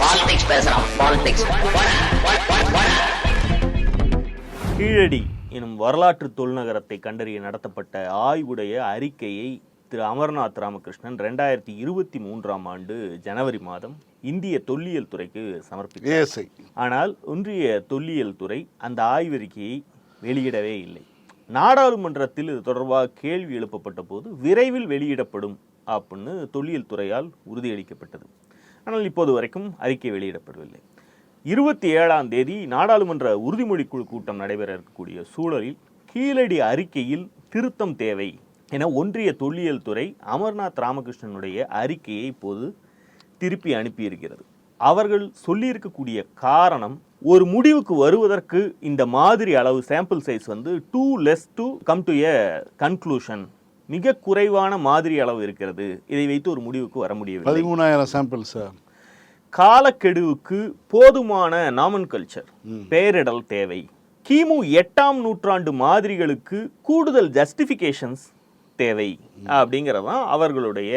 Politics பேசுறான் politics Keezhadi எனும் வரலாற்று தொல்நகரத்தை கண்டறிய நடத்தப்பட்ட ஆய்வுடைய அறிக்கையை திரு அமர்நாத் ராமகிருஷ்ணன் ரெண்டாயிரத்தி இருபத்தி மூன்றாம் ஆண்டு ஜனவரி மாதம் இந்திய தொல்லியல் துறைக்கு சமர்ப்பித்தார். ஆனால் ஒன்றிய தொல்லியல் துறை அந்த ஆய்வறிக்கையை வெளியிடவே இல்லை. நாடாளுமன்றத்தில் இது தொடர்பாக கேள்வி எழுப்பப்பட்ட போது விரைவில் வெளியிடப்படும் அப்படின்னு தொல்லியல் துறையால் உறுதியளிக்கப்பட்டது. ஆனால் இப்போது வரைக்கும் அறிக்கை வெளியிடப்படவில்லை. இருபத்தி ஏழாம் தேதி நாடாளுமன்ற உறுதிமொழி குழு கூட்டம் நடைபெற இருக்கக்கூடிய சூழலில் கீழடி அறிக்கையில் திருத்தம் தேவை என ஒன்றிய தொல்லியல் துறை அமர்நாத் ராமகிருஷ்ணனுடைய அறிக்கையை இப்போது திருப்பி அனுப்பியிருக்கிறது. அவர்கள் சொல்லியிருக்கக்கூடிய காரணம் ஒரு முடிவுக்கு வருவதற்கு இந்த மாதிரி அளவு சாம்பிள் சைஸ் வந்து too less to come to a conclusion மிக குறைவான மாதிரி அளவு இருக்கிறது. இதை வைத்து ஒரு முடிவுக்கு வர முடியவில்லை. பதிமூணாயிரம் சாம்பிள் சார் காலக்கெடுவுக்கு போதுமான நாமன் கல்ச்சர் பெயரிடல் தேவை. கிமு எட்டாம் நூற்றாண்டு மாதிரிகளுக்கு கூடுதல் ஜஸ்டிஃபிகேஷன்ஸ் தேவை அப்படிங்கிறதான் அவர்களுடைய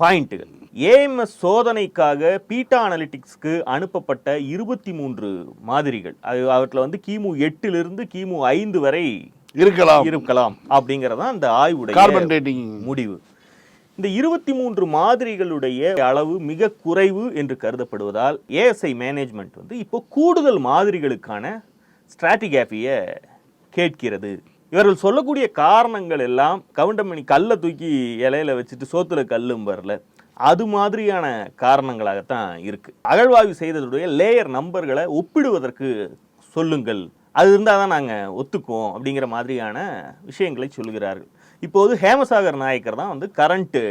பாயிண்ட்டுகள் ஏஎம்எஸ் சோதனைக்காக பீட்டா அனலிட்டிக்ஸ்க்கு அனுப்பப்பட்ட இருபத்தி மூன்று மாதிரிகள். அது அவற்றில் வந்து கிமு எட்டிலிருந்து கிமு ஐந்து வரை இருக்கலாம். இருக்கலாம் அப்படிங்கிறதான் அந்த ஆய்வுடைய கார்பன் டேட்டிங் முடிவு. இந்த இருபத்தி மூன்று மாதிரிகளுடைய அளவு மிக குறைவு என்று கருதப்படுவதால் ஏஎஸ்ஐ மேனேஜ்மெண்ட் வந்து இப்போ கூடுதல் மாதிரிகளுக்கான ஸ்ட்ராட்டிகிராஃபியை கேட்கிறது. இவர்கள் சொல்லக்கூடிய காரணங்கள் எல்லாம் கவுண்டமணி கல்லை தூக்கி இலையில வச்சுட்டு சோத்துல கல்லும் வரல. அது மாதிரியான காரணங்களாகத்தான் இருக்கு. அகழ்வாய்வு செய்ததுடைய லேயர் நம்பர்களை ஒப்பிடுவதற்கு சொல்லுங்கள். அது இருந்தால் தான் நாங்கள் ஒத்துக்குவோம் அப்படிங்கிற மாதிரியான விஷயங்களை சொல்கிறார்கள் இப்போது ஹேமசாகர் நாயக்கர் தான் வந்து கரண்ட்டு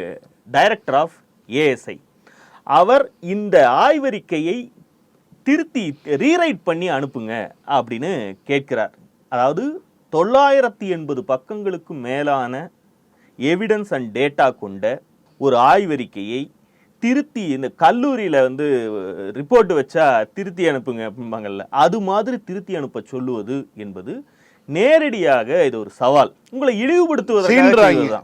டைரக்டர் ஆஃப் ஏஎஸ்ஐ அவர் இந்த ஆய்வறிக்கையை திருத்தி ரீரைட் பண்ணி அனுப்புங்க அப்படின்னு கேட்கிறார். அதாவது தொள்ளாயிரத்தி எண்பது பக்கங்களுக்கு மேலான எவிடன்ஸ் அண்ட் டேட்டா கொண்ட ஒரு ஆய்வறிக்கையை திருத்தி இந்த கல்லூரியில் வந்து ரிப்போர்ட் வச்சா திருத்தி அனுப்புங்க அப்படிம்பாங்கல்ல. அது மாதிரி திருத்தி அனுப்ப சொல்லுவது என்பது நேரடியாக இது ஒரு சவால். உங்களை இழிவுபடுத்துவதற்காக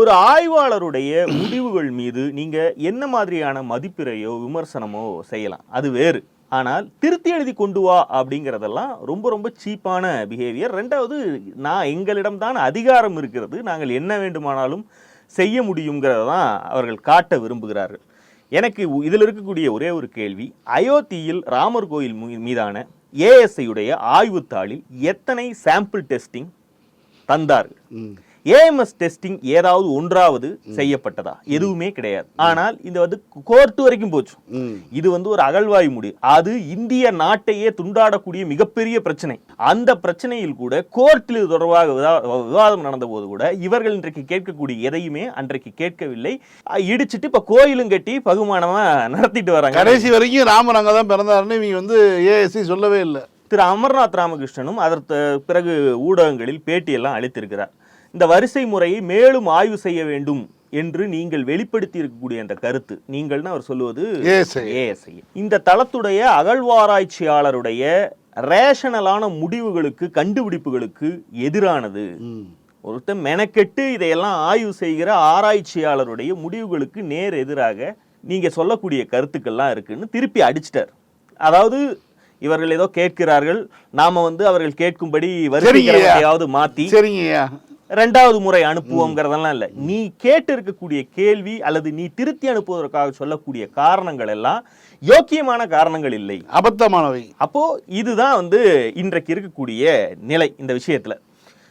ஒரு ஆய்வாளருடைய முடிவுகள் மீது நீங்க என்ன மாதிரியான மதிப்பிறையோ விமர்சனமோ செய்யலாம். அது வேறு. ஆனால் திருத்தி எழுதி கொண்டு வா அப்படிங்கிறதெல்லாம் ரொம்ப ரொம்ப சீப்பான பிஹேவியர் ரெண்டாவது நான் எங்களிடம் தான் அதிகாரம் இருக்கிறது. நாங்கள் என்ன வேண்டுமானாலும் செய்ய முடியுங்கிறத தான் அவர்கள் காட்ட விரும்புகிறார்கள். எனக்கு இதில் இருக்கக்கூடிய ஒரே ஒரு கேள்வி அயோத்தியில் ராமர் கோயில் மீ- மீதான ஏஎஸ்ஐயுடைய ஆய்வுத்தாளில் எத்தனை சாம்பிள் டெஸ்டிங் தந்தார்கள்? ஏஎம்எஸ் டெஸ்டிங் ஏதாவது ஒன்றாவது செய்யப்பட்டதா? எதுவுமே கிடையாது. ஆனால் இது வந்து கோர்ட் வரைக்கும் போச்சு. இது வந்து ஒரு அகழ்வாய் முடி அது இந்திய நாட்டையே துண்டாடக்கூடிய மிகப்பெரிய பிரச்சனை. அந்த பிரச்சனையில் கூட கோர்ட்டில் இது தொடர்பாக விவா- விவாதம் நடந்த போது கூட இவர்கள் இன்றைக்கு கேட்கக்கூடிய எதையுமே அன்றைக்கு கேட்கவில்லை. இடிச்சிட்டு இப்ப கோயிலும் கட்டி பகுமானமா நடத்திட்டு வராங்க. கடைசி வரைக்கும் ராமர் அங்கே தான் பிறந்தாருன்னு இவங்க வந்து ஏஎஸ்சி சொல்லவே இல்லை. திரு அமர்நாத் ராமகிருஷ்ணனும் அதற்கு பிறகு ஊடகங்களில் பேட்டியெல்லாம் அளித்திருக்கிறார். இந்த வரிசை முறையை மேலும் ஆய்வு செய்ய வேண்டும் என்று நீங்கள் வெளிப்படுத்தி இருக்கக்கூடிய அந்த கருத்து. நீங்கள்னு அவர் சொல்லுவது இந்த தளத்துடைய அகழ்வாராய்ச்சியாளருடைய ரேஷனலான முடிவுகளுக்கு கண்டுபிடிப்புகளுக்கு எதிரானது. ஒருத்தன் மெனக்கெட்டு இதையெல்லாம் ஆய்வு செய்கிற ஆராய்ச்சியாளருடைய முடிவுகளுக்கு நேர் எதிராக நீங்க சொல்லக்கூடிய கருத்துக்கள்லாம் இருக்குன்னு திருப்பி அடிச்சிட்டார். அதாவது இவர்கள் ஏதோ கேட்கிறார்கள். நாம வந்து அவர்கள் கேட்கும்படி வரிசையாவது மாத்தி சரிங்கய்யா. ரெண்டாவது முறை அனுப்புவோங்கிறதெல்லாம் இல்லை. நீ கேட்டு இருக்கக்கூடிய கேள்வி அல்லது நீ திருத்தி அனுப்புவதற்காக சொல்லக்கூடிய காரணங்கள் எல்லாம் யோக்கியமான காரணங்கள் இல்லை. அபத்தமானவை. அப்போ இதுதான் வந்து இன்றைக்கு இருக்கக்கூடிய நிலை இந்த விஷயத்துல.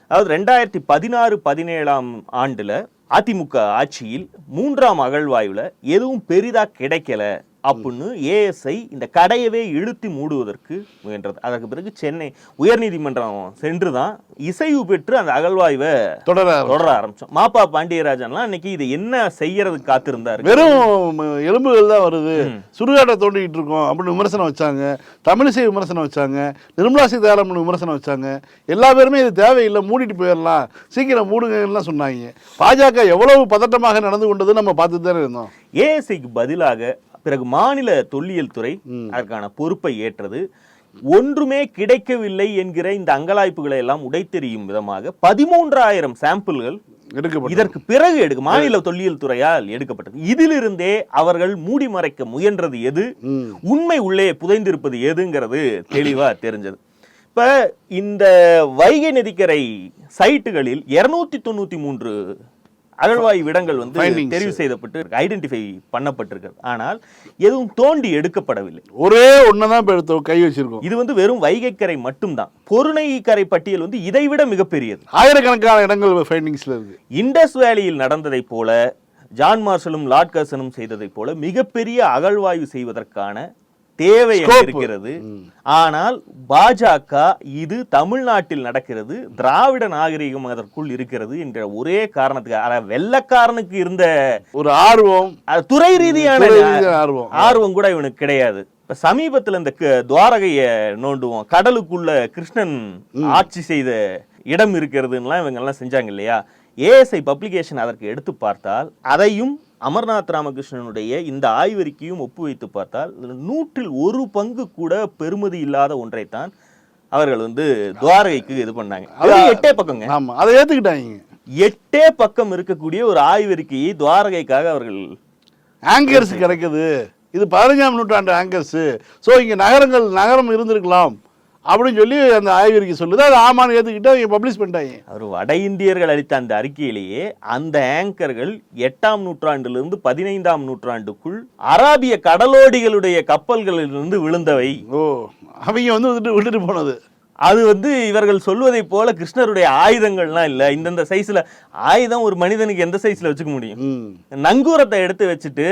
அதாவது ரெண்டாயிரத்தி பதினாறு பதினேழாம் ஆண்டுல அதிமுக ஆட்சியில் மூன்றாம் அகழ்வாய்வுல எதுவும் பெரிதா கிடைக்கல. அப்படின்னு ஏஎஸ்ஐ இந்த கடையவே இழுத்தி மூடுவதற்கு முயன்றது. அதற்கு பிறகு சென்னை உயர்நீதிமன்றம் சென்று தான் இசைவு பெற்று அந்த அகழ்வாய்வை தொடர தொடர ஆரம்பிச்சோம். மாப்பா பாண்டியராஜன்லாம் இன்னைக்கு இது என்ன செய்யறதுக்கு காத்திருந்தாரு? வெறும் எலும்புகள் தான் வருது. சுடுகாட்டை தோண்டிக்கிட்டு இருக்கோம் அப்படின்னு விமர்சனம் வச்சாங்க. தமிழிசை விமர்சனம் வச்சாங்க. நிர்மலா சீதாராமன் விமர்சனம் வச்சாங்க. எல்லா பேருமே இது தேவையில்லை மூடிட்டு போயிடலாம். சீக்கிரம் மூடுங்கலாம் சொன்னாங்க. பாஜக எவ்வளவு பதட்டமாக நடந்து கொண்டது நம்ம பார்த்துட்டு தானே இருந்தோம். ஏஎஸ்ஐக்கு பதிலாக பிறகு மாநில தொல்லியல் துறை அதற்கான பொறுப்பை ஏற்றது. ஒன்றுமே கிடைக்கவில்லை என்கிற இந்த அங்கலாய்ப்புகளை எல்லாம் உடைத்தெறியும் விதமாக பதிமூன்றாயிரம் சாம்பிள்கள் இதற்கு பிறகு எடுக்க மாநில தொல்லியல் துறையால் எடுக்கப்பட்டது. இதிலிருந்தே அவர்கள் மூடி மறைக்க முயன்றது எது. உண்மை உள்ளே புதைந்திருப்பது எதுங்கிறது தெளிவா தெரிஞ்சது. இப்ப இந்த வைகை நதிக்கரை சைட்டுகளில் இருநூத்தி தொண்ணூத்தி மூன்று அகழ்வாய்வு இடங்கள் வந்து. தெரிவு செய்யப்பட்டு ஐடென்டிஃபை பண்ணப்பட்டிருக்கிறது ஆனால் எதுவும் தோண்டி எடுக்கப்படவில்லை. ஒரே எடுத்தோம் கை வச்சிருக்கோம். இது வந்து வெறும் வைகைக்கரை மட்டும்தான். பொருணைக்கரை பட்டியல் வந்து இதைவிட மிகப்பெரியது. ஆயிரக்கணக்கான இடங்கள் ஃபைண்டிங்ஸ்ல இருக்கு. இண்டஸ் வேலியில் நடந்ததைப் போல ஜான் மார்ஷலும் லார்ட் கர்சனும் செய்ததைப் போல மிகப்பெரிய அகழ்வாய்வு செய்வதற்கான தேவை. இருக்கிறது ஆனால் பாஜக இது தமிழ்நாட்டில் நடக்கிறது திராவிட நாகரிகம் அதற்குள் இருக்கிறது என்ற ஒரே காரணத்துக்கு வெள்ளக்காரனுக்கு இருந்த ஒரு ஆர்வம். துறை ரீதியான ஆர்வம். ஆர்வம் கூட இவனுக்கு கிடையாது. இப்ப சமீபத்துல இந்த துவாரகைய நோண்டுவோம். கடலுக்குள்ள கிருஷ்ணன் ஆட்சி செய்த இடம் இருக்கிறதுலாம் இவங்க எல்லாம் செஞ்சாங்க இல்லையா? ஏஎஸ்ஐ பப்ளிகேஷன் அதற்கு எடுத்து பார்த்தால் அதையும் அமர்நாத் ராமகிருஷ்ணனுடைய இந்த ஆய்வறிக்கையும் ஒப்பு வைத்து பார்த்தால் நூற்றில் ஒரு பங்கு கூட பெருமதி இல்லாத ஒன்றைத்தான் அவர்கள் வந்து துவாரகைக்கு இது பண்ணாங்க. எட்டே பக்கங்க. ஆமா அதை ஏத்துக்கிட்டாங்க. எட்டே பக்கம் இருக்கக்கூடிய ஒரு ஆய்வறிக்கையை துவாரகைக்காக அவர்கள் ஆங்கர்ஸ் கிடைக்குது. இது பதினஞ்சாம் நூற்றாண்டு ஆங்கர்ஸ். ஸோ இங்க நகரங்கள் நகரம் இருந்திருக்கலாம். அப்படின்னு சொல்லி அந்த ஆய்வறிக்கை சொல்லுது. அது ஆமான்னு ஏத்துக்கிட்டு அவங்க பப்ளிஷ் பண்ணிட்டாங்க. அவர் வட இந்தியர்கள் அளித்த அந்த அறிக்கையிலேயே அந்த ஆங்கர்கள் எட்டாம் நூற்றாண்டிலிருந்து பதினைந்தாம் நூற்றாண்டுக்குள் அராபிய கடலோடிகளுடைய கப்பல்களிலிருந்து விழுந்தவை. ஓ அவங்க வந்து விட்டுட்டு விட்டுட்டு போனது. அது வந்து இவர்கள் சொல்வதை போல கிருஷ்ணருடைய ஆயுதங்கள்லாம் இல்ல. இந்தந்த சைஸ்ல ஆயுதம் ஒரு மனிதனுக்கு எந்த சைஸ்ல வச்சுக்க முடியும்? நங்கூரத்தை எடுத்து வச்சுட்டு.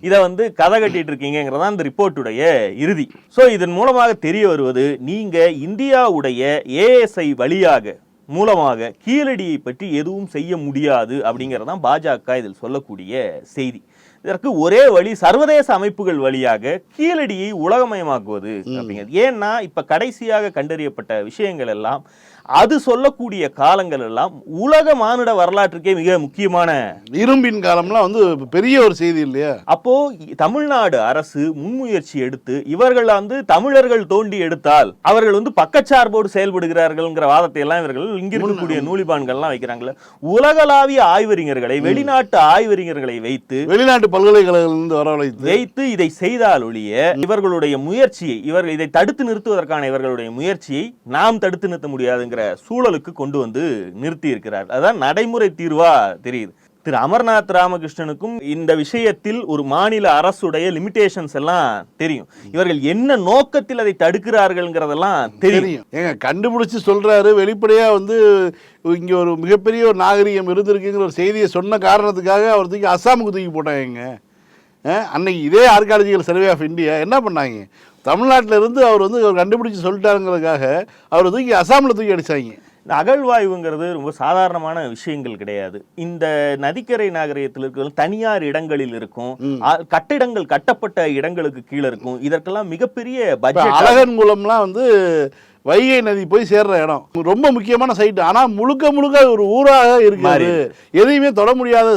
இத வந்து கதை கட்டிட்டு இருக்கீங்கிறதா இந்த ரிப்போர்ட்டுடைய இறுதி. சோ இதன் மூலமாக தெரிய வருவது நீங்க இந்தியாவுடைய ஏஎஸ்ஐ வழியாக மூலமாக கீழடியை பற்றி எதுவும் செய்ய முடியாது அப்படிங்கறதான் பாஜக இதில் சொல்லக்கூடிய செய்தி. இதற்கு ஒரே வழி சர்வதேச அமைப்புகள் வழியாக கீழடியை உலகமயமாக்குவது அப்படிங்கிறது. ஏன்னா இப்ப கடைசியாக கண்டறியப்பட்ட விஷயங்கள் எல்லாம் அது சொல்லக்கூடிய காலங்கள் எல்லாம் உலக மானுட வரலாற்றுக்கே மிக முக்கியமான இரும்பின் காலம்லாம் வந்து பெரிய ஒரு செய்தி இல்லையா? அப்போ தமிழ்நாடு அரசு முன்முயற்சி எடுத்து இவர்கள் வந்து தமிழர்கள் தோண்டி எடுத்தால் அவர்கள் வந்து பக்கச்சார்போடு செயல்படுகிறார்கள்ங்கிற வாதத்தை எல்லாம் இவர்கள் இங்க இருக்கக்கூடிய நூலிபான்கள்லாம் வைக்கிறாங்கல்ல உலகளாவிய ஆய்வறிஞர்களை வெளிநாட்டு ஆய்வறிஞர்களை வைத்து வெளிநாட்டு பல்கலைக்கழகத்திலிருந்து வரவழைத்து வைத்து இதை செய்தால் ஒழிய இவர்களுடைய முயற்சியை இவர்கள் இதை தடுத்து நிறுத்துவதற்கான இவர்களுடைய முயற்சியை நாம் தடுத்து நிறுத்த முடியாதுங்கிற சூழலுக்கு கொண்டு வந்து நிறுத்தி இருக்கிறார் அதான் நடைமுறை தீர்வா தெரியுது. திரு அமர்நாத் ராமகிருஷ்ணனுக்கும் இந்த விஷயத்தில் ஒரு மாநில அரசுடைய லிமிடேஷன்ஸ் எல்லாம் தெரியும். இவர்கள் என்ன நோக்கத்தில் அதை தடுக்கிறார்கள்ங்கிறதெல்லாம் தெரியும். ஏங்க கண்டுபிடிச்சு சொல்றாரு. வெளிப்படையா வந்து இங்க ஒரு மிகப்பெரிய ஒரு நாகரிகம் இருந்திருக்குங்கிற ஒரு செய்தியை சொன்ன காரணத்துக்காக அவர் தூக்கி அஸ்ஸாமுக்கு தூக்கி போட்டாங்க. அன்னைக்கு இதே ஆர்காலஜிக்கல் சர்வே ஆஃப் இந்தியா என்ன பண்ணாங்க? தமிழ்நாட்டுல இருந்து அவர் வந்து அவர் கண்டுபிடிச்சு சொல்லிட்டாருங்கிறதுக்காக அவர் தூக்கி அஸ்ஸாம்ல தூக்கி அடிச்சாங்க. இந்த அகழ்வாய்வுங்கிறது ரொம்ப சாதாரணமான விஷயங்கள் கிடையாது. இந்த நதிக்கரை நாகரிகத்தில் இருக்கிற தனியார் இடங்களில் இருக்கும். கட்டிடங்கள் கட்டப்பட்ட இடங்களுக்கு கீழே இருக்கும். இதற்கெல்லாம் மிகப்பெரிய பட்ஜெட் அழகன் குளம்லாம் வந்து வைகை நதி போய் சேர்ற இடம். ரொம்ப முக்கியமான சைட் ஆனா முழுக்க முழுக்க ஒரு ஊராக மாறி இருக்குது எதையுமே தொட முடியாத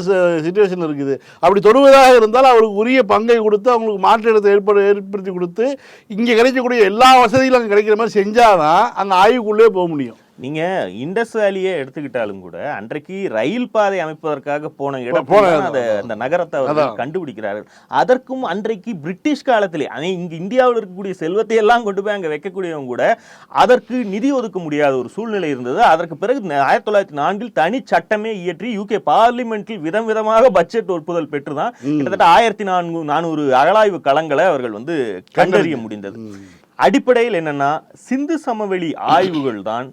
சுச்சுவேஷன் இருக்குது. அப்படி தொடுவதாக இருந்தால் அவருக்கு உரிய பங்கை கொடுத்து அவங்களுக்கு மாற்று இடத்தை ஏற்படு ஏற்படுத்தி கொடுத்து இங்க கிடைக்கக்கூடிய எல்லா வசதிகளும் அங்க கிடைக்கிற மாதிரி செஞ்சாதான் அந்த ஆய்வுக்குள்ளே போக முடியும். நீங்க இண்டஸ் வேலியே எடுத்துக்கிட்டாலும் கூட அன்றைக்கு ரயில் பாதை அமைப்பதற்காக போன இடம் போன தான் இடம். அந்த நகரத்தை அவர்கள். கண்டுபிடிக்கிறார்கள். அதற்கும் அன்றைக்கு பிரிட்டிஷ் காலத்திலே அதே இங்க இந்தியாவில் இருக்கக்கூடிய செல்வத்தை எல்லாம் கொண்டு போய் அங்க வைக்கக்கூடியவங்க கூட அதற்கு நிதி ஒதுக்க முடியாத ஒரு சூழ்நிலை இருந்தது. அதற்கு பிறகு ஆயிரத்தி தொள்ளாயிரத்தி நான்கில் தனி சட்டமே இயற்றி யூகே பார்லிமெண்டில் விதம் விதமாக பட்ஜெட் ஒப்புதல் பெற்றுதான் கிட்டத்தட்ட ஆயிரத்தி நான்கு நானூறு அகழாய்வு களங்களை அவர்கள் வந்து கண்டறிய முடிந்தது. அடிப்படையில் என்னன்னா சிந்து சமவெளி ஆய்வுகள் தான்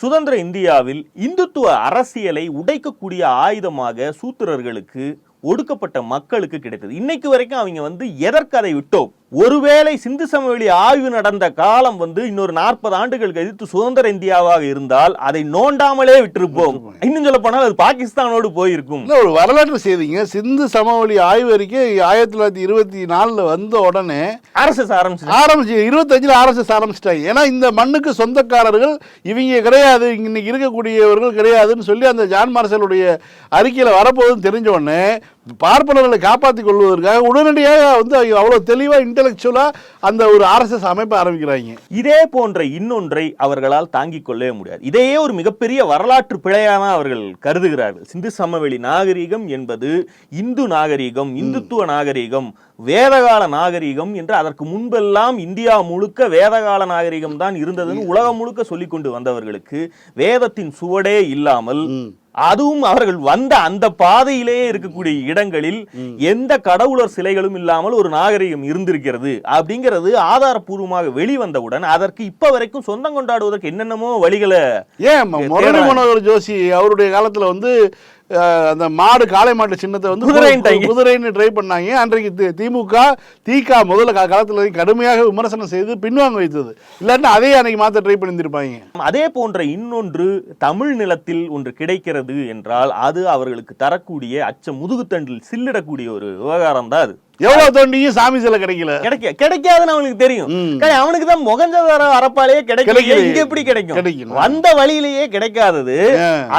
சுதந்திர இந்தியாவில் இந்துத்துவ அரசியலை உடைக்கக்கூடிய ஆயுதமாக சூத்திரர்களுக்கு ஒடுக்கப்பட்ட மக்களுக்கு கிடைத்தது. இன்னைக்கு வரைக்கும் அவங்க வந்து எதற்கு அதை விட்டோம்? ஒருவேளை சிந்து சமவெளி ஆய்வு நடந்த காலம் வந்து இன்னொரு நாற்பது ஆண்டுகள் கழித்து சுதந்திர இந்தியாவாக இருந்தால் அதை நோண்டாமலே விட்டிருப்போம். இன்னும் சொல்ல போனால் அது பாகிஸ்தானோடு போயிருக்கும். இல்ல ஒரு வரலாற்று செய்திங்க. சிந்து சமவெளி ஆய்வு அறிக்கை ஆயிரத்தி தொள்ளாயிரத்தி இருபத்தி நாலுல வந்த உடனே ஆர்எஸ்எஸ் ஆரம்பிச்சு ஆரம்பிச்சு இருபத்தஞ்சில் ஆர்எஸ்எஸ் ஆரம்பிச்சிட்டாங்க. ஏன்னா இந்த மண்ணுக்கு சொந்தக்காரர்கள் இவங்க கிடையாது இன்னைக்கு இருக்கக்கூடியவர்கள் கிடையாதுன்னு சொல்லி அந்த ஜான் மார்சலுடைய அறிக்கையில் வரப்போகுதுன்னு தெரிஞ்ச உடனே பார்ப்பனர்களை காப்பாற்றிக் கொள்வதற்காக உடனடியாக வந்து அவங்க அவ்வளவு தெளிவா இன்டெலெக்சுவலா அந்த ஒரு ஆர்எஸ்எஸ் அமைப்பை ஆரம்பிக்கிறாங்க. இதே போன்ற இன்னொன்றை அவர்களால் தாங்கிக் கொள்ளவே முடியாது. இதையே ஒரு மிகப்பெரிய வரலாற்று பிழையான அவர்கள் கருதுகிறார்கள். சிந்து சமவெளி நாகரிகம் என்பது இந்து நாகரிகம் இந்துத்துவ நாகரிகம் வேதகால நாகரிகம் என்று அதற்கு முன்பெல்லாம் இந்தியா முழுக்க வேதகால நாகரிகம் தான் இருந்ததுன்னு உலகம் முழுக்க சொல்லிக் கொண்டு வந்தவர்களுக்கு வேதத்தின் சுவடே இல்லாமல் அதுவும் அவர்கள் வந்த அந்த பாதையிலேயே இருக்கக்கூடிய இடங்களில் எந்த கடவுளர் சிலைகளும் இல்லாமல் ஒரு நாகரிகம் இருந்திருக்கிறது அப்படிங்கிறது ஆதாரப்பூர்வமாக வெளிவந்தவுடன் அதற்கு இப்ப வரைக்கும் சொந்தம் கொண்டாடுவதற்கு என்னென்னமோ வழிகளை ஏன் முரளி மனோகர் ஜோஷி அவருடைய காலத்துல வந்து அந்த மாடு காளை மாட்டு சின்னத்தை வந்து. குதிரைன்னு ட்ரை பண்ணாங்க. அன்றைக்கு திமுக திக முதல்ல காலத்துல கடுமையாக விமர்சனம் செய்து பின்வாங்க வைத்தது. இல்லாட்டினா அதே அன்னைக்கு மாத்த ட்ரை பண்ணியிருப்பாங்க அதே போன்ற இன்னொன்று தமிழ் நிலத்தில் ஒன்று கிடைக்கிறது என்றால் அது அவர்களுக்கு தரக்கூடிய அச்ச முதுகுத்தண்டில் சில்லிடக்கூடிய ஒரு விவகாரம் தான் அது. எவ்வளவு தோண்டியும் சாமி சிலை கிடைக்கல. கிடைக்க கிடைக்காதுன்னு அவனுக்கு தெரியும். அவனுக்கு தான் முகஞ்சதார அரப்பாலேயே கிடைக்கல. இங்க எப்படி கிடைக்கும். வந்த வழியிலேயே கிடைக்காதது.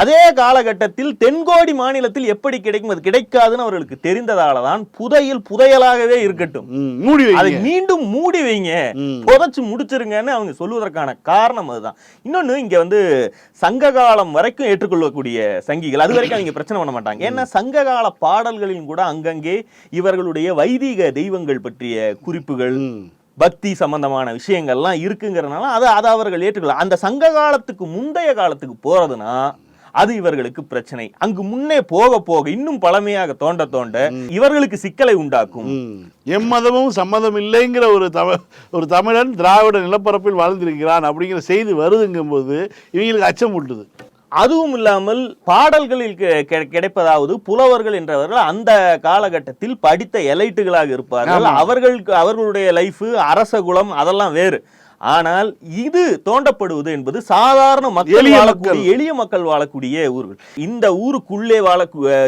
அதே காலகட்டத்தில் தென்கோடி மாநிலத்தில் எப்படி கிடைக்கும்? அது கிடைக்காதுன்னு அவர்களுக்கு தெரிந்ததாலதான் புதையில் புதையலாகவே இருக்கட்டும். மூடி அதை மீண்டும் மூடி வைங்க. புதைச்சு முடிச்சிருங்கன்னு அவங்க சொல்வதற்கான காரணம் அதுதான். இன்னொன்னு இங்க வந்து சங்க காலம் வரைக்கும் ஏற்றுக்கொள்ளக்கூடிய சங்கிகள். அது வரைக்கும் அவங்க பிரச்சனை பண்ண மாட்டாங்க. ஏன்னா சங்க கால பாடல்களிலும் கூட அங்கங்கே இவர்களுடைய வைதிக தெய்வங்கள் பற்றிய குறிப்புகள். பக்தி சம்பந்தமான விஷயங்கள்லாம் இருக்குங்கிறதுனால அதை அதை அவர்கள் ஏற்றுக்கொள்ள அந்த சங்க காலத்துக்கு முந்தைய காலத்துக்கு போறதுனா அது இவர்களுக்கு பிரச்சனை. அங்கு முன்னே போக போக இன்னும் பழமையாக தோண்ட தோண்ட இவர்களுக்கு சிக்கலை உண்டாக்கும். எம்மதமும் சம்மதம் இல்லைங்கிற ஒரு தமிழ் ஒரு தமிழன் திராவிட நிலப்பரப்பில் வாழ்ந்திருக்கிறான் அப்படிங்கிற செய்தி வருதுங்கும்போது இவங்களுக்கு அச்சம் ஊட்டுது அதுவும் இல்லாமல் பாடல்களில் கிடைப்பதாவது புலவர்கள் என்றவர்கள் அந்த காலகட்டத்தில் படித்த எலைட்டுகளாக இருப்பார்கள். அவர்களுக்கு அவர்களுடைய லைஃப் அரச குலம் அதெல்லாம் வேறு ஆனால் இது தோண்டப்படுவது என்பது சாதாரண மக்கள் வாழக்கூடிய. எளிய மக்கள் வாழக்கூடிய ஊர்கள் இந்த ஊருக்குள்ளே வாழ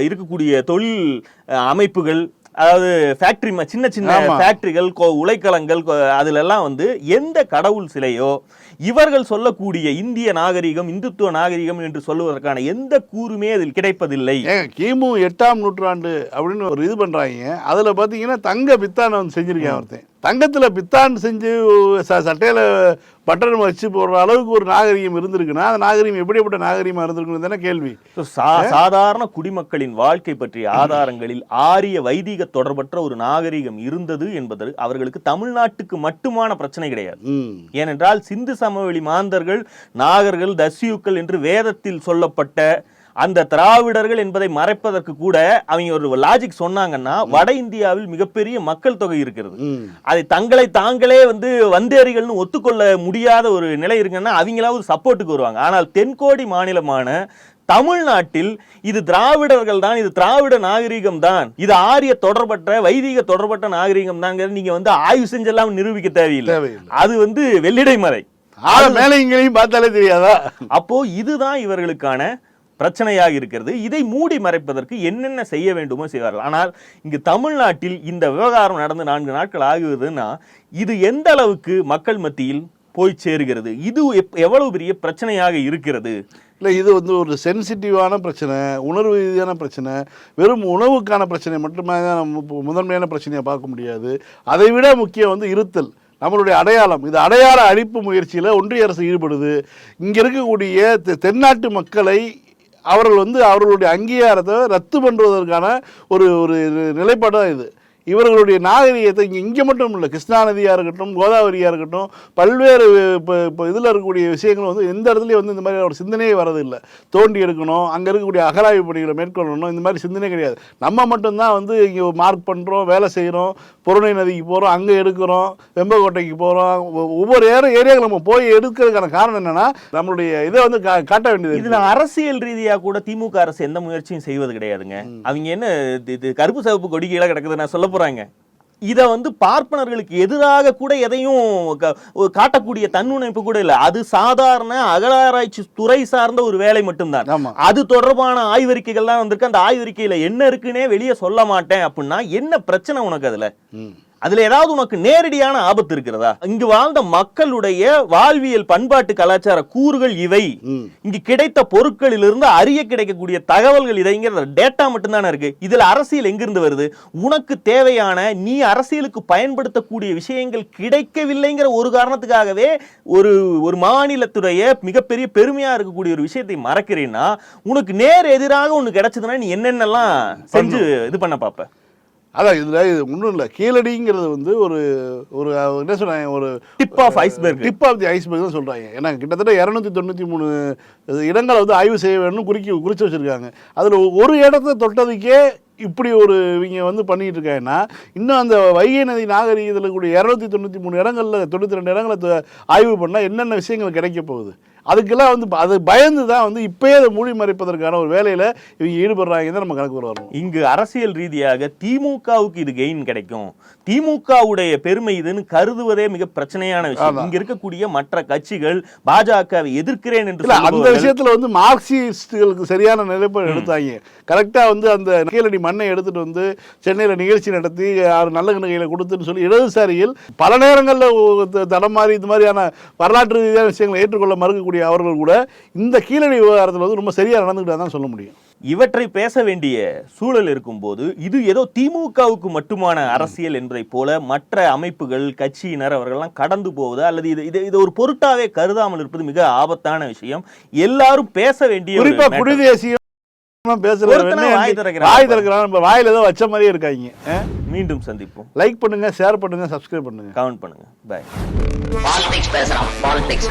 இருக்கக்கூடிய தொழில் அமைப்புகள் அதாவது ஃபேக்டரி சின்ன சின்ன. ஃபேக்டரிகள் உலைக்களங்கள் அதுல எல்லாம் வந்து எந்த கடவுள் சிலையோ இவர்கள் சொல்லக்கூடிய இந்திய நாகரிகம் இந்துத்துவ நாகரிகம் என்று சொல்லுவதற்கான எந்த கூறுமே அதில் கிடைப்பதில்லை. கிமு எட்டாம் நூற்றாண்டு அப்படின்னு ஒரு இது பண்றாங்க. அதுல பாத்தீங்கன்னா தங்க பித்தானை செஞ்சிருக்கேன் ஒருத்தன். தங்கத்துல பித்தான் செஞ்சு ச- சட்டையில பட்டன் வச்சு போடுற அளவுக்கு ஒரு நாகரிகம் இருந்திருக்குன்னா அந்த நாகரிகம் எப்படிப்பட்ட நாகரிகமா இருந்திருக்குன்னு தானே கேள்வி. சா- சாதாரண குடிமக்களின் வாழ்க்கை பற்றிய ஆதாரங்களில் ஆரிய வைதிக தொடர்பற்ற ஒரு நாகரிகம் இருந்தது என்பது அவர்களுக்கு தமிழ்நாட்டுக்கு மட்டுமான பிரச்சனை கிடையாது. ஏனென்றால் சிந்து சமவெளி மாந்தர்கள் நாகர்கள் தஸ்யூக்கள் என்று வேதத்தில் சொல்லப்பட்ட அந்த திராவிடர்கள் என்பதை மறைப்பதற்கு கூட அவங்க ஒரு லாஜிக் சொன்னாங்கன்னா வட இந்தியாவில் மிகப்பெரிய மக்கள் தொகை இருக்கிறது. அதை தங்களை தாங்களே வந்து வந்தேரிகள்னு ஒத்துக்கொள்ள முடியாத ஒரு நிலை இருக்குன்னா அவங்களாவது சப்போர்ட்டுக்கு வருவாங்க. ஆனால் தென்கோடி மாநிலமான தமிழ்நாட்டில் இது திராவிடர்கள் தான் இது திராவிட நாகரிகம் தான். இது ஆரிய தொடர்பற்ற வைதிக தொடர்பற்ற நாகரிகம் தான் நீங்க வந்து ஆய்வு செஞ்செல்லாம் நிரூபிக்க தேவையில்லை. அது வந்து வெள்ளிடை மலை ஆள மேலே இங்கேயும் பார்த்தாலே தெரியாதா? அப்போ இதுதான் இவர்களுக்கான பிரச்சனையாக இருக்கிறது. இதை மூடி மறைப்பதற்கு என்னென்ன செய்ய வேண்டுமோ செய்வார்கள். ஆனால் இங்கு தமிழ்நாட்டில் இந்த விவகாரம் நடந்து நான்கு நாட்கள் ஆகுதுன்னா இது எந்த அளவுக்கு மக்கள் மத்தியில் போய் சேருகிறது? இது எப்- எவ்வளவு பெரிய பிரச்சனையாக இருக்கிறது? இல்லை இது வந்து ஒரு சென்சிட்டிவான பிரச்சனை உணர்வு ரீதியான பிரச்சனை வெறும் உணவுக்கான பிரச்சனை மட்டுமே தான் நம்ம முதன்மையான பிரச்சனையை பார்க்க முடியாது. அதை விட முக்கியம் வந்து இருத்தல் நம்மளுடைய அடையாளம். இது அடையாள அழிப்பு முயற்சியில் ஒன்றிய அரசு ஈடுபடுது. இங்கே இருக்கக்கூடிய தெ- தென்னாட்டு மக்களை அவர்கள் வந்து அவர்களுடைய அங்கீகாரத்தை ரத்து பண்ணுவதற்கான ஒரு ஒரு நிலைப்பாடு தான் இது. இவர்களுடைய நாகரிகத்தை இங்கே இங்கே மட்டும் இல்லை கிருஷ்ணா நதியாக இருக்கட்டும் கோதாவரியாக இருக்கட்டும் பல்வேறு இப்போ இப்போ இதில் இருக்கக்கூடிய விஷயங்கள் வந்து எந்த இடத்துலையும் வந்து இந்த மாதிரி ஒரு சிந்தனையே வரதில்லை தோண்டி எடுக்கணும் அங்கே இருக்கக்கூடிய அகராய்வு பணிகளை மேற்கொள்ளணும் இந்த மாதிரி சிந்தனை கிடையாது. நம்ம மட்டும்தான் வந்து இங்கே மார்க் பண்ணுறோம் வேலை செய்கிறோம் பொருணை நதிக்கு போகிறோம் அங்கே எடுக்கிறோம் வெம்பக்கோட்டைக்கு போகிறோம் ஒவ்வொரு ஏற ஏரியாவுக்கு நம்ம போய் எடுக்கிறதுக்கான காரணம் என்னென்னா நம்மளுடைய இதை வந்து கா காட்ட வேண்டியது இதுல அரசியல் ரீதியா கூட திமுக அரசு எந்த முயற்சியும் செய்வது கிடையாதுங்க. அவங்க என்ன இது- கருப்பு சிவப்பு கொடி கீழே கிடக்குது நான் சொல்ல போறாங்க. இத வந்து பார்ப்பனர்களுக்கு எதிராக கூட எதையும் காட்டக்கூடிய தன்னுணைப்பு கூட இல்ல. அது சாதாரண அகலாராய்ச்சி துறை சார்ந்த ஒரு வேலை மட்டும்தான். அது தொடர்பான ஆய்வறிக்கைகள்லாம் வந்திருக்கு. அந்த ஆய்வறிக்கையில என்ன இருக்குன்னே வெளியே சொல்ல மாட்டேன் அப்படின்னா என்ன பிரச்சனை உனக்கு அதுல? அதுல ஏதாவது உனக்கு நேரடியான ஆபத்து இருக்கிறதா? இங்கு வாழ்ந்த மக்களுடைய வாழ்வியல் பண்பாட்டு கலாச்சார கூறுகள் இவை. இங்கு கிடைத்த பொருட்களிலிருந்து அறிய கிடைக்கக்கூடிய தகவல்கள் இதைங்கிற டேட்டா மட்டும்தானே இருக்கு. இதுல அரசியல் எங்கிருந்து வருது? உனக்கு தேவையான நீ அரசியலுக்கு பயன்படுத்தக்கூடிய விஷயங்கள் கிடைக்கவில்லைங்கிற ஒரு காரணத்துக்காகவே ஒரு ஒரு மாநிலத்துடைய மிகப்பெரிய பெருமையா இருக்கக்கூடிய ஒரு விஷயத்தை மறக்கிறேன்னா உனக்கு நேர் எதிராக ஒண்ணு கிடைச்சதுன்னா நீ என்னென்னலாம் செஞ்சு இது பண்ண பாப்ப. அதான் இதுல இது ஒன்றும் இல்லை. கீழடிங்கிறது வந்து ஒரு ஒரு என்ன சொல்றாங்க ஒரு tip of iceberg tip of the iceberg தான் சொல்றாங்க. ஏன்னா கிட்டத்தட்ட இரநூத்தி தொண்ணூற்றி மூணு இடங்களை வந்து ஆய்வு செய்ய வேணும்னு குறிக்கி குறிச்சு வச்சிருக்காங்க. அதில் ஒரு இடத்த தொட்டதுக்கே இப்படி ஒரு இவங்க வந்து பண்ணிட்டு இருக்காங்கன்னா இன்னும் அந்த வைகை நதி நாகரிகத்தில் கூடிய இரநூத்தி தொண்ணூற்றி மூணு இடங்களில் தொண்ணூற்றி ரெண்டு இடங்களை ஆய்வு பண்ணால் என்னென்ன விஷயங்கள் கிடைக்க போகுது? அதுக்கெல்லாம் வந்து அது பயந்து தான் வந்து இப்பயே அதை மூடி மறைப்பதற்கான ஒரு வேலையில் இவங்க ஈடுபடுறாங்க தான் நம்ம கணக்கு வரணும். இங்கு அரசியல் ரீதியாக திமுகவுக்கு இது கெயின் கிடைக்கும். திமுகவுடைய பெருமை இதுன்னு கருதுவதே மிக பிரச்சனையான விஷயம். இங்க இருக்கக்கூடிய மற்ற கட்சிகள் பாஜகவை எதிர்க்கிறேன் என்று அந்த விஷயத்துல வந்து மார்க்சிஸ்டுகளுக்கு சரியான நிலைப்பாடு எடுத்தாங்க. கரெக்டா வந்து அந்த கீழடி மண்ணை எடுத்துட்டு வந்து சென்னையில நிகழ்ச்சி நடத்தி ஆறு நல்ல கையில கொடுத்துன்னு சொல்லி இடதுசாரியில் பல நேரங்களில் தடம் மாதிரி இது மாதிரியான வரலாற்று ரீதியான விஷயங்களை ஏற்றுக்கொள்ள மறுக்கக்கூடிய அவர்கள் கூட இந்த கீழடி விவகாரத்தில் வந்து ரொம்ப சரியா நடந்துக்கிட்டா தான் சொல்ல முடியும். இவற்றை பேச வேண்டிய சூழல் இருக்கும்போது இது ஏதோ திமுகவுக்கு மட்டுமான அரசியல் என்பதை போல மற்ற அமைப்புகள் கட்சியினர் அவர்கள்லாம் கடந்து போவது? அல்லது இது இது இது ஒரு பொருட்டாவே கருதாமல் இருப்பது மிக ஆபத்தான விஷயம். எல்லாரும் பேச வேண்டிய ஒரு குறிப்பா matter. குடிதேசியம் வாயில ஏதோ வச்ச மாதிரியே இருக்காங்க. மீண்டும் சந்திப்போம். லைக் பண்ணுங்க ஷேர் பண்ணுங்க சப்ஸ்கிரைப் பண்ணுங்க. கமெண்ட் பண்ணுங்க. பாய் பாலிடிக்ஸ் பேசுறான் பாலிடிக்ஸ்